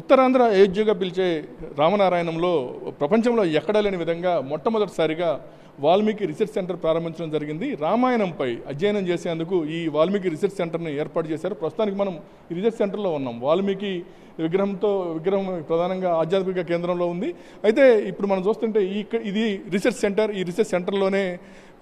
ఉత్తరాంధ్ర అయోధ్యగా పిలిచే రామనారాయణంలో ప్రపంచంలో ఎక్కడా లేని విధంగా మొట్టమొదటిసారిగా వాల్మీకి రీసెర్చ్ సెంటర్ ప్రారంభించడం జరిగింది. రామాయణంపై అధ్యయనం చేసేందుకు ఈ వాల్మీకి రీసెర్చ్ సెంటర్ని ఏర్పాటు చేశారు. ప్రస్తుతానికి మనం ఈ రీసెర్చ్ సెంటర్లో ఉన్నాం. వాల్మీకి విగ్రహంతో విగ్రహం ప్రధానంగా ఆధ్యాత్మిక కేంద్రంలో ఉంది. అయితే ఇప్పుడు మనం చూస్తుంటే ఈ ఇది రీసెర్చ్ సెంటర్. ఈ రీసెర్చ్ సెంటర్లోనే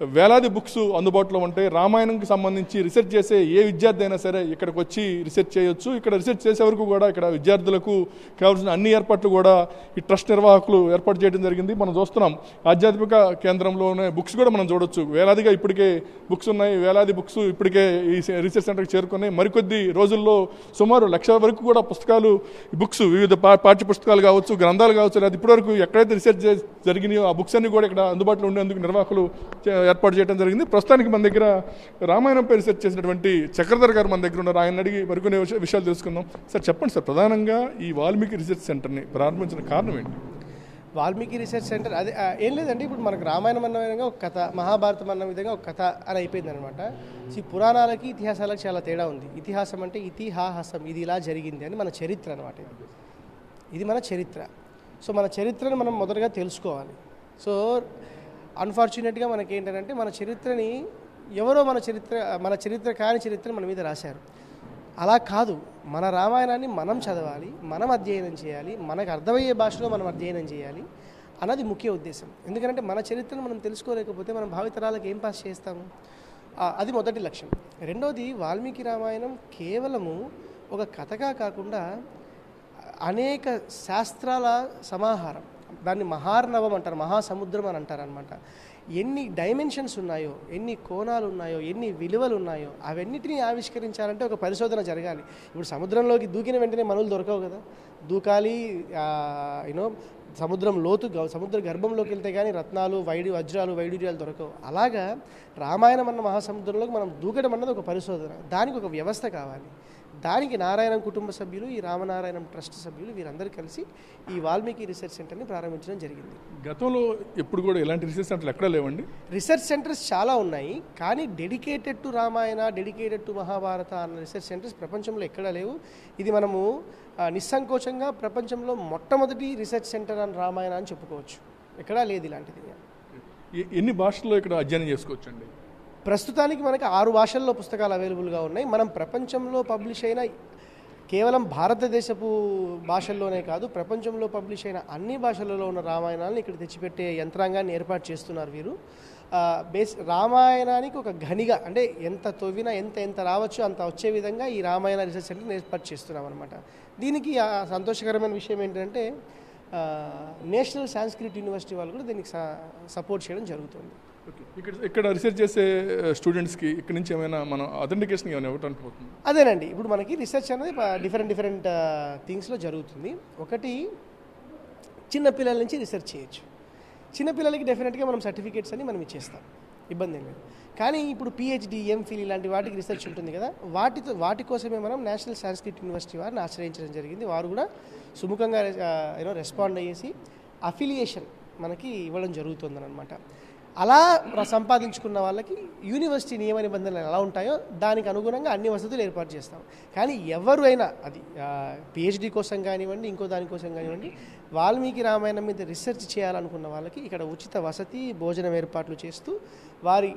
వేలాది బుక్స్ అందుబాటులో ఉంటాయి. రామాయణంకి సంబంధించి రీసెర్చ్ చేసే ఏ విద్యార్థి అయినా సరే ఇక్కడికి వచ్చి రీసెర్చ్ చేయొచ్చు. ఇక్కడ రీసెర్చ్ చేసే వరకు కూడా ఇక్కడ విద్యార్థులకు కావాల్సిన అన్ని ఏర్పాట్లు కూడా ఈ ట్రస్ట్ నిర్వాహకులు ఏర్పాటు చేయడం జరిగింది. మనం చూస్తున్నాం ఆధ్యాత్మిక కేంద్రంలోనే బుక్స్ కూడా మనం చూడొచ్చు. వేలాదిగా ఇప్పటికే బుక్స్ ఉన్నాయి. వేలాది బుక్స్ ఇప్పటికే ఈ రీసెర్చ్ సెంటర్కి చేరుకున్నాయి. మరికొద్ది రోజుల్లో సుమారు లక్ష వరకు కూడా పుస్తకాలు బుక్స్ వివిధ పా- పాఠ్య పుస్తకాలు కావచ్చు గ్రంథాలు కావచ్చు లేదా ఇప్పటివరకు ఎక్కడైతే రీసెర్చ్ చే- జరిగినాయో ఆ బుక్స్ అన్ని కూడా ఇక్కడ అందుబాటులో ఉండేందుకు నిర్వాహకులు చే- ఏర్పాటు చేయడం జరిగింది. ప్రస్తుతానికి మన దగ్గర రామాయణంపై రీసెర్చ్ చేసినటువంటి చక్రధర్ గారు మన దగ్గర ఉన్నారు. ఆయన అడిగి మరికొన్ని విషయాలు తెలుసుకుందాం. సార్ చెప్పండి సార్. ప్రధానంగా ఈ వాల్మీకి రీసెర్చ్ సెంటర్ని ప్రారంభించిన కారణం ఏంటి? వాల్మీకి రీసెర్చ్ సెంటర్ అదే ఏం లేదండి. ఇప్పుడు మనకు రామాయణం అన్న విధంగా ఒక కథ మహాభారతం అన్న విధంగా ఒక కథ అని అయిపోయింది అనమాట ఈ పురాణాలకి ఇతిహాసాలకు చాలా తేడా ఉంది. ఇతిహాసం అంటే ఇతిహాసం ఇది ఇలా జరిగింది అని మన చరిత్ర అనమాట ఇది. ఇది మన చరిత్ర. సో మన చరిత్రను మనం మొదటగా తెలుసుకోవాలి. సో అన్ఫార్చునేట్గా మనకి ఏంటంటే మన చరిత్రని ఎవరో మన చరిత్ర మన చరిత్ర కాని చరిత్ర మన మీద రాశారు. అలా కాదు. మన రామాయణాన్ని మనం చదవాలి మనం అధ్యయనం చేయాలి మనకు అర్థమయ్యే భాషలో మనం అధ్యయనం చేయాలి అన్నది ముఖ్య ఉద్దేశం. ఎందుకంటే మన చరిత్రను మనం తెలుసుకోలేకపోతే మనం భావితరాలకు ఏం పాస్ చేస్తాము? అది మొదటి లక్ష్యం. రెండోది వాల్మీకి రామాయణం కేవలము ఒక కథగా కాకుండా అనేక శాస్త్రాల సమాహారం. దాన్ని మహార్ణవం అంటారు మహాసముద్రం అని అంటారు అనమాట ఎన్ని డైమెన్షన్స్ ఉన్నాయో ఎన్ని కోణాలు ఉన్నాయో ఎన్ని విలువలు ఉన్నాయో అవన్నిటిని ఆవిష్కరించాలంటే ఒక పరిశోధన జరగాలి. ఇప్పుడు సముద్రంలోకి దూకిన వెంటనే మనులు దొరకవు కదా. దూకాలి యూనో సముద్రం లోతు సముద్ర గర్భంలోకి వెళ్తే కానీ రత్నాలు వైడి వజ్రాలు వైడూర్యాలు దొరకవు. అలాగా రామాయణం అన్న మహాసముద్రంలోకి మనం దూకడం అన్నది ఒక పరిశోధన. దానికి ఒక వ్యవస్థ కావాలి. దానికి నారాయణం కుటుంబ సభ్యులు ఈ రామనారాయణం ట్రస్ట్ సభ్యులు వీరందరూ కలిసి ఈ వాల్మీకి రీసెర్చ్ సెంటర్ని ప్రారంభించడం జరిగింది. గతంలో ఎప్పుడు కూడా ఇలాంటి రీసెర్చ్ సెంటర్లు ఎక్కడా లేవండి? రీసెర్చ్ సెంటర్స్ చాలా ఉన్నాయి కానీ dedicated to Ramayana dedicated to Mahabharata అన్న రీసెర్చ్ సెంటర్స్ ప్రపంచంలో ఎక్కడా లేవు. ఇది మనము నిస్సంకోచంగా ప్రపంచంలో మొట్టమొదటి రీసెర్చ్ సెంటర్ అని రామాయణ అని చెప్పుకోవచ్చు. ఎక్కడా లేదు ఇలాంటిది. ఎన్ని భాషల్లో ఇక్కడ అధ్యయనం చేసుకోవచ్చండి? ప్రస్తుతానికి మనకి ఆరు భాషల్లో పుస్తకాలు అవైలబుల్గా ఉన్నాయి. మనం ప్రపంచంలో పబ్లిష్ అయిన కేవలం భారతదేశపు భాషల్లోనే కాదు ప్రపంచంలో పబ్లిష్ అయిన అన్ని భాషలలో ఉన్న రామాయణాలను ఇక్కడ తెచ్చిపెట్టే యంత్రాంగాన్ని ఏర్పాటు చేస్తున్నారు వీరు. బేస్ రామాయణానికి ఒక ఘనిగా అంటే ఎంత తవ్వినా ఎంత ఎంత రావచ్చు అంత వచ్చే విధంగా ఈ రామాయణ రీసెర్చ్ సెంటర్ని ఏర్పాటు చేస్తున్నాం అనమాట దీనికి సంతోషకరమైన విషయం ఏంటంటే నేషనల్ సాంస్క్రిట్ యూనివర్సిటీ వాళ్ళు కూడా దీనికి స- సపోర్ట్ చేయడం జరుగుతుంది. ఇక్కడ ఇక్కడ రీసెర్చ్ చేసే uh, స్టూడెంట్స్కి ఇక్కడ నుంచి ఏమైనా మనం అథెంటికేషన్ ఏమైనా ఇవ్వడానికి పోతుంది అదేనండి. ఇప్పుడు మనకి రీసెర్చ్ అనేది డిఫరెంట్ డిఫరెంట్ థింగ్స్లో జరుగుతుంది. ఒకటి చిన్నపిల్లల నుంచి రీసెర్చ్ చేయొచ్చు. చిన్నపిల్లలకి డెఫినెట్గా మనం సర్టిఫికేట్స్ అని మనం ఇచ్చేస్తాం. ఇబ్బంది లేదు. కానీ ఇప్పుడు పిహెచ్డి ఎంఫిల్ ఇలాంటి వాటికి రీసెర్చ్ ఉంటుంది కదా వాటితో వాటి కోసమే మనం నేషనల్ సాంస్క్రిట్ యూనివర్సిటీ వారిని ఆశ్రయించడం జరిగింది. వారు కూడా సుముఖంగా uh, యూనో రెస్పాండ్ అయ్యేసి అఫిలియేషన్ మనకి ఇవ్వడం జరుగుతుందనమాట అలా సంపాదించుకున్న వాళ్ళకి యూనివర్సిటీ నియమ నిబంధనలు ఎలా ఉంటాయో దానికి అనుగుణంగా అన్ని వసతులు ఏర్పాటు చేస్తాం. కానీ ఎవరు అయినా అది పిహెచ్డి కోసం కానివ్వండి ఇంకో దానికోసం కానివ్వండి వాల్మీకి రామాయణం మీద రీసెర్చ్ చేయాలనుకున్న వాళ్ళకి ఇక్కడ ఉచిత వసతి భోజనం ఏర్పాట్లు చేస్తూ వారి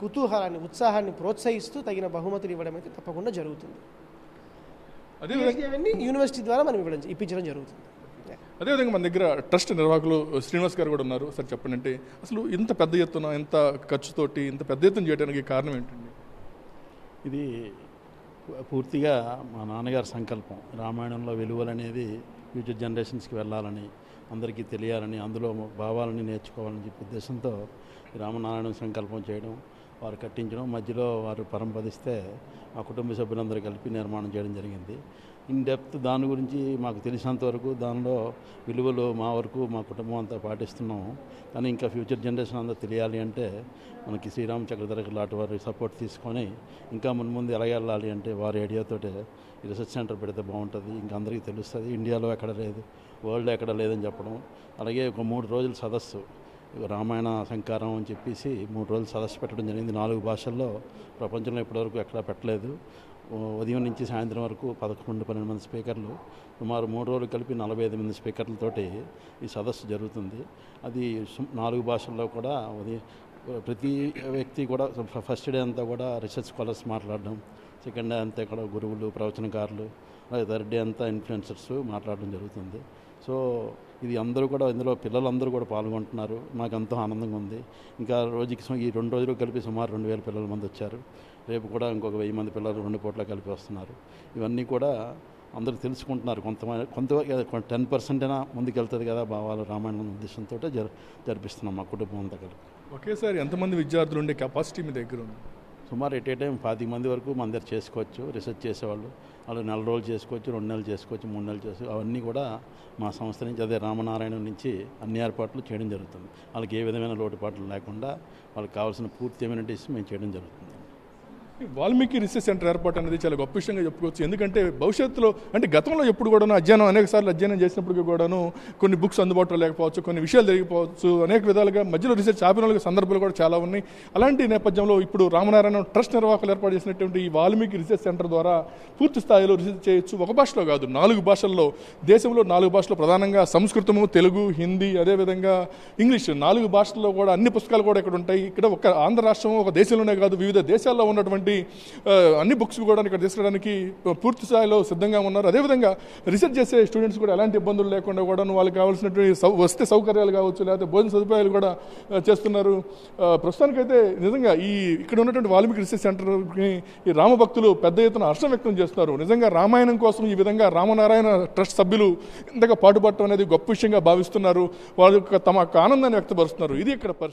కుతూహలాన్ని ఉత్సాహాన్ని ప్రోత్సహిస్తూ తగిన బహుమతులు ఇవ్వడం అయితే తప్పకుండా జరుగుతుంది. అవన్నీ యూనివర్సిటీ ద్వారా మనం ఇవ్వడం ఇప్పించడం జరుగుతుంది. అదేవిధంగా మన దగ్గర ట్రస్ట్ నిర్వాహకులు శ్రీనివాస్ గారు కూడా ఉన్నారు. సార్ చెప్పండి అంటే అసలు ఇంత పెద్ద ఎత్తున ఇంత ఖర్చుతోటి ఇంత పెద్ద ఎత్తున చేయడానికి కారణం ఏంటండి? ఇది పూర్తిగా మా నాన్నగారి సంకల్పం. రామాయణంలో వెలువలనేది అనేది ఫ్యూచర్ జనరేషన్స్కి వెళ్ళాలని అందరికీ తెలియాలని అందులో భావాలని నేర్చుకోవాలని చెప్పే ఉద్దేశంతో రామనారాయణ సంకల్పం చేయడం వారు కట్టించడం మధ్యలో వారు పరంపదిస్తే మా కుటుంబ సభ్యులందరూ కలిపి నిర్మాణం చేయడం జరిగింది. ఇన్ డెప్త్ దాని గురించి మాకు తెలిసినంత వరకు దానిలో విలువలు మా వరకు మా కుటుంబం అంతా పాటిస్తున్నాం కానీ ఇంకా ఫ్యూచర్ జనరేషన్ అంతా తెలియాలి అంటే మనకి శ్రీరామ్ చక్రధర లాంటి వారి సపోర్ట్ తీసుకొని ఇంకా ముందు ముందు ఎలా వెళ్ళాలి అంటే వారి ఐడియాతోటే రీసెర్చ్ సెంటర్ పెడితే బాగుంటుంది ఇంకా అందరికీ తెలుస్తుంది. ఇండియాలో ఎక్కడ లేదు వరల్డ్ ఎక్కడ లేదని చెప్పడం. అలాగే ఒక మూడు రోజుల సదస్సు. రామాయణ సంకారం అని చెప్పేసి మూడు రోజులు సదస్సు పెట్టడం జరిగింది. నాలుగు భాషల్లో ప్రపంచంలో ఇప్పటివరకు ఎక్కడా పెట్టలేదు. ఉదయం నుంచి సాయంత్రం వరకు పదకొండు పన్నెండు మంది స్పీకర్లు సుమారు మూడు రోజులు కలిపి నలభై ఐదు మంది స్పీకర్లతోటి ఈ సదస్సు జరుగుతుంది. అది నాలుగు భాషల్లో కూడా ఉదయం ప్రతి వ్యక్తి కూడా ఫస్ట్ డే అంతా కూడా రీసెర్చ్ స్కాలర్స్ మాట్లాడడం సెకండ్ డే అంతా కూడా గురువులు ప్రవచనకారులు థర్డ్ డే అంతా ఇన్ఫ్లుయెన్సర్స్ మాట్లాడడం జరుగుతుంది. సో ఇది అందరూ కూడా ఇందులో పిల్లలందరూ కూడా పాల్గొంటున్నారు. మాకు ఎంతో ఆనందంగా ఉంది. ఇంకా రోజుకి ఈ రెండు రోజులు కలిపి సుమారు రెండు వేల పిల్లల మంది వచ్చారు. రేపు కూడా ఇంకొక వెయ్యి మంది పిల్లలు రెండు పూట్ల కలిపి వస్తున్నారు. ఇవన్నీ కూడా అందరూ తెలుసుకుంటున్నారు. కొంతమంది కొంత టెన్ పర్సెంట్ అయినా ముందుకెళ్తుంది కదా భావాలు రామాయణం ఉద్దేశంతో జరి జరిపిస్తున్నాం మా కుటుంబం అంతా కలిపి. ఒకేసారి ఎంతమంది విద్యార్థులు ఉండే కెపాసిటీ మీ దగ్గర ఉంది? సుమారు ఎట్ ఏ టైం పాతిక మంది వరకు మన దగ్గర చేసుకోవచ్చు రీసెర్చ్ చేసేవాళ్ళు. వాళ్ళు నెల రోజులు చేసుకోవచ్చు రెండు నెలలు చేసుకోవచ్చు మూడు నెలలు చేసుకోవచ్చు. అవన్నీ కూడా మా సంస్థ నుంచి అదే రామనారాయణ నుంచి అన్ని ఏర్పాట్లు చేయడం జరుగుతుంది. వాళ్ళకి ఏ విధమైన లోటుపాట్లు లేకుండా వాళ్ళకి కావాల్సిన పూర్తి ఎమ్యూనిటీస్ మేము చేయడం జరుగుతుంది. వాల్మీకి రీసెర్చ్ సెంటర్ ఏర్పాటు అనేది చాలా గొప్ప విషయంగా చెప్పుకోవచ్చు. ఎందుకంటే భవిష్యత్తులో అంటే గతంలో ఎప్పుడు కూడాను అధ్యయనం అనేక సార్లు అధ్యయనం చేసినప్పటికీ కూడాను కొన్ని బుక్స్ అందుబాటులో లేకపోవచ్చు కొన్ని విషయాలు జరిగిపోవచ్చు అనేక విధాలుగా మధ్యలో రీసెర్చ్ ఆపిన సందర్భాలు కూడా చాలా ఉన్నాయి. అలాంటి నేపథ్యంలో ఇప్పుడు రామనారాయణ ట్రస్ట్ నిర్వాహకులు ఏర్పాటు చేసినటువంటి ఈ వాల్మీకి రీసెర్చ్ సెంటర్ ద్వారా పూర్తి స్థాయిలో రీసెర్చ్ చేయొచ్చు. ఒక భాషలో కాదు నాలుగు భాషల్లో దేశంలో నాలుగు భాషలు ప్రధానంగా సంస్కృతము తెలుగు హిందీ అదేవిధంగా ఇంగ్లీష్. నాలుగు భాషల్లో కూడా అన్ని పుస్తకాలు కూడా ఇక్కడ ఉంటాయి. ఇక్కడ ఒక ఆంధ్ర రాష్ట్రం ఒక దేశంలోనే కాదు వివిధ దేశాల్లో ఉన్నటువంటి ఆ, అన్ని బుక్స్ కూడా ఇక్కడ తీసుకురావడానికి పూర్తి స్థాయిలో సిద్ధంగా ఉన్నారు. అదేవిధంగా రీసెర్చ్ చేసే స్టూడెంట్స్ కూడా ఎలాంటి ఇబ్బందులు లేకుండా కూడా వాళ్ళకి కావాల్సినటువంటి సౌ వస్తే సౌకర్యాలు కావచ్చు లేకపోతే భోజన సదుపాయాలు కూడా చేస్తున్నారు. ప్రస్తుతానికైతే నిజంగా ఈ ఇక్కడ ఉన్నటువంటి వాల్మీకి రీసెర్చ్ సెంటర్కి ఈ రామభక్తులు పెద్ద ఎత్తున హర్షం వ్యక్తం చేస్తున్నారు. నిజంగా రామాయణం కోసం ఈ విధంగా రామనారాయణ ట్రస్ట్ సభ్యులు ఇంతగా పాటుపడటం అనేది గొప్ప విషయంగా భావిస్తున్నారు. వారి యొక్క తమ ఆనందాన్ని వ్యక్తపరుస్తున్నారు. ఇది ఇక్కడ పరిస్థితి.